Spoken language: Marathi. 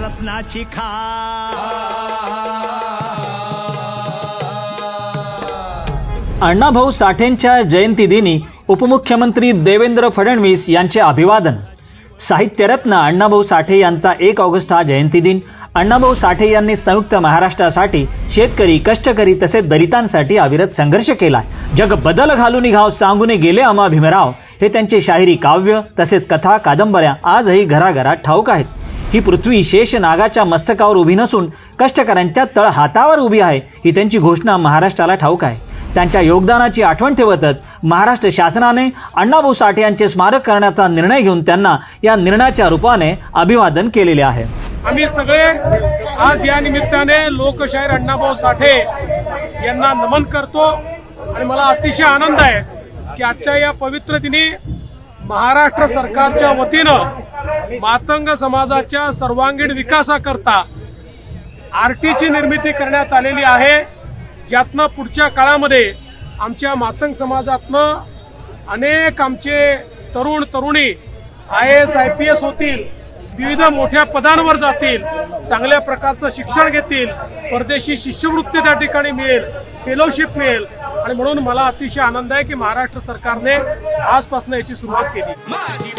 रत्नाची खा. अण्णाभाऊ साठेंच्या जयंतीदिनी उपमुख्यमंत्री देवेंद्र फडणवीस यांचे अभिवादन. साहित्यरत्न अण्णाभाऊ साठे यांचा एक ऑगस्ट हा जयंती दिन अण्णाभाऊ साठे यांनी संयुक्त महाराष्ट्रासाठी शेतकरी कष्टकरी तसेच दलितांसाठी अविरत संघर्ष केला जग बदल घालून घाव सांगून गेले अमा भीमराव. हे त्यांचे शाहिरी काव्य तसेच कथा कादंबऱ्या आजही घराघरात ठाऊक आहेत. ही पृथ्वी शेष नागाच्या मस्तकावर उभी नसून कष्टकऱ्यांच्या तळ हातावर उभी आहे ही त्यांची घोषणा महाराष्ट्राला ठाऊक आहे. त्यांच्या योगदानाची आठवण ठेवतच महाराष्ट्र शासनाने अण्णाभाऊ साठे यांचे स्मारक करण्याचा निर्णय घेऊन त्यांना या निर्णयाच्या रूपाने अभिवादन केलेले आहे. आम्ही सगळे आज या निमित्ताने लोकशाहीर अण्णाभाऊ साठे यांना नमन करतो आणि मला अतिशय आनंद आहे की आजच्या या पवित्र दिनी महाराष्ट्र सरकारच्या वतीनं मातंग समाजाच्या सर्वांगीण विकासाकरता आरटीची निर्मिती करण्यात आलेली आहे. ज्यातनं पुढच्या काळामध्ये आमच्या मातंग समाजातनं अनेक आमचे तरुण तरुणी I A S I P होतील विविध मोठ्या पदांवर जातील चांगल्या प्रकारचं शिक्षण घेतील परदेशी शिष्यवृत्ती त्या ठिकाणी मिळेल फेलोशिप मिळेल. आणि म्हणून मला अतिशय आनंद आहे की महाराष्ट्र सरकारने आजपासून याची सुरुवात केली. माझी